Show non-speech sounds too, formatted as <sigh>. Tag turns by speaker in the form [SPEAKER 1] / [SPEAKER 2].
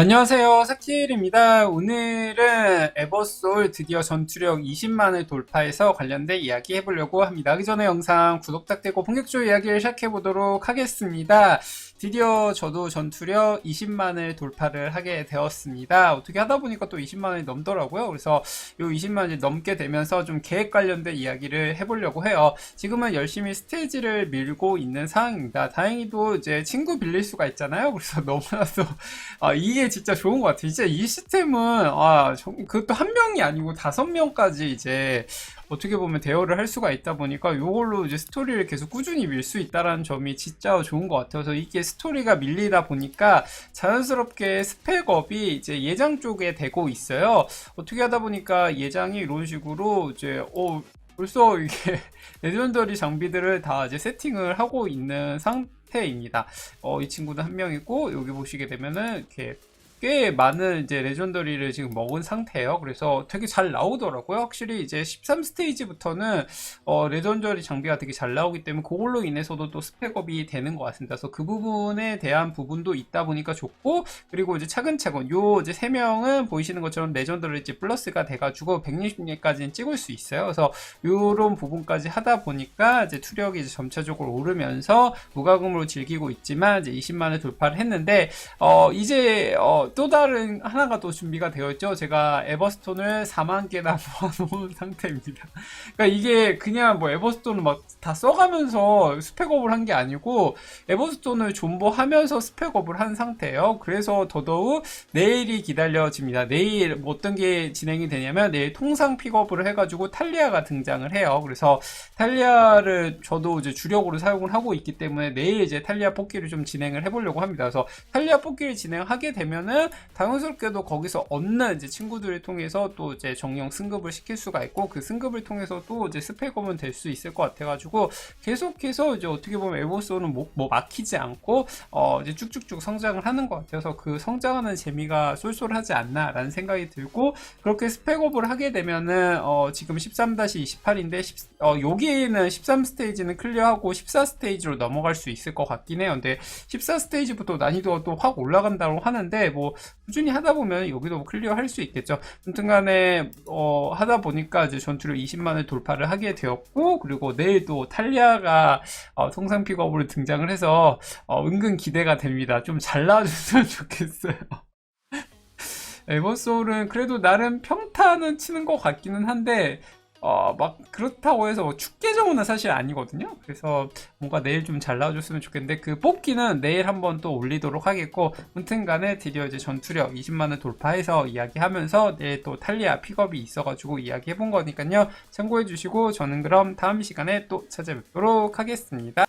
[SPEAKER 1] 안녕하세요. 사키엘입니다. 오늘은 에버솔 드디어 전투력 20만을 돌파해서 관련된 이야기 해보려고 합니다. 그 전에 영상 구독 부탁드리고 본격적으로 이야기를 시작해 보도록 하겠습니다. 드디어 저도 전투력 20만을 돌파를 하게 되었습니다. 어떻게 하다 보니까 또 20만이 넘더라고요. 그래서 이 20만이 넘게 되면서 좀 계획 관련된 이야기를 해보려고 해요. 지금은 열심히 스테이지를 밀고 있는 상황입니다. 다행히도 이제 친구 빌릴 수가 있잖아요. 그래서 <laughs> 너무나도 아, 이게 진짜 좋은 것 같아요. 진짜 이 시스템은, 아, 정- 그것도 한 명이 아니고 다섯 명까지 이제 어떻게 보면 대여를 할 수가 있다 보니까 이걸로 이제 스토리를 계속 꾸준히 밀 수 있다라는 점이 진짜 좋은 것 같아요. 그래서 이게 스토리가 밀리다 보니까 자연스럽게 스펙업이 이제 예장 쪽에 되고 있어요. 어떻게 하다 보니까 예장이 이런 식으로 이제, 어, 벌써 이게 <laughs> 레전더리 장비들을 다 이제 세팅을 하고 있는 상태입니다. 어, 이 친구는 한 명이고 여기 보시게 되면은 이렇게 꽤 많은 이제 레전더리를 지금 먹은 상태예요. 그래서 되게 잘 나오더라고요. 확실히 이제 13 스테이지부터는 어, 레전더리 장비가 되게 잘 나오기 때문에 그걸로 인해서도 또 스펙업이 되는 것 같습니다. 그래서 그 부분에 대한 부분도 있다 보니까 좋고 그리고 이제 차근차근 요 이제 세 명은 보이시는 것처럼 레전더리 이제 플러스가 돼가지고 160개까지는 찍을 수 있어요. 그래서 요런 부분까지 하다 보니까 이제 투력이 이제 점차적으로 오르면서 무과금으로 즐기고 있지만 이제 20만을 돌파를 했는데 어 이제 어또 다른 하나가 또 준비가 되어 있죠. 제가 에버스톤을 4만 개나 <laughs> 모아놓은 상태입니다. 그러니까 이게 그냥 뭐 에버스톤을 막 다 써가면서 스펙업을 한 게 아니고 에버스톤을 존버하면서 스펙업을 한 상태예요. 그래서 더더욱 내일이 기다려집니다. 내일 뭐 어떤 게 진행이 되냐면 내일 통상 픽업을 해가지고 탈리아가 등장을 해요. 그래서 탈리아를 저도 이제 주력으로 사용을 하고 있기 때문에 내일 이제 탈리아 뽑기를 좀 진행을 해보려고 합니다. 그래서 탈리아 뽑기를 진행하게 되면은 당연스럽게도 거기서 얻는 이제 친구들을 통해서 또 이제 정령 승급을 시킬 수가 있고 그 승급을 통해서 또 이제 스펙업은 될 수 있을 것 같아가지고 계속해서 이제 어떻게 보면 에보소는 뭐, 뭐 막히지 않고 어 이제 쭉쭉쭉 성장을 하는 것 같아서 그 성장하는 재미가 쏠쏠하지 않나라는 생각이 들고 그렇게 스펙업을 하게 되면은 어 지금 13-28인데 어 여기에는 13 스테이지는 클리어하고 14 스테이지로 넘어갈 수 있을 것 같긴 해요. 근데 14 스테이지부터 난이도가 또 확 올라간다고 하는데 뭐 꾸준히 하다 보면 여기도 클리어 할 수 있겠죠. 아무튼간에 어 하다 보니까 이제 전투력 20만을 돌파를 하게 되었고 그리고 내일도 탈리아가 어, 통상 픽업으로 등장을 해서 어, 은근 기대가 됩니다. 좀 잘 나와줬으면 <laughs> 좋겠어요. <laughs> 에버소울은 그래도 나름 평타는 치는 것 같기는 한데 어, 막 그렇다고 해서 뭐 축계정은 사실 아니거든요. 그래서 뭔가 내일 좀 잘 나와줬으면 좋겠는데 그 뽑기는 내일 한번 또 올리도록 하겠고 아무튼간에 드디어 이제 전투력 20만을 돌파해서 이야기하면서 내일 또 탈리아 픽업이 있어가지고 이야기해본 거니까요. 참고해주시고 저는 그럼 다음 시간에 또 찾아뵙도록 하겠습니다.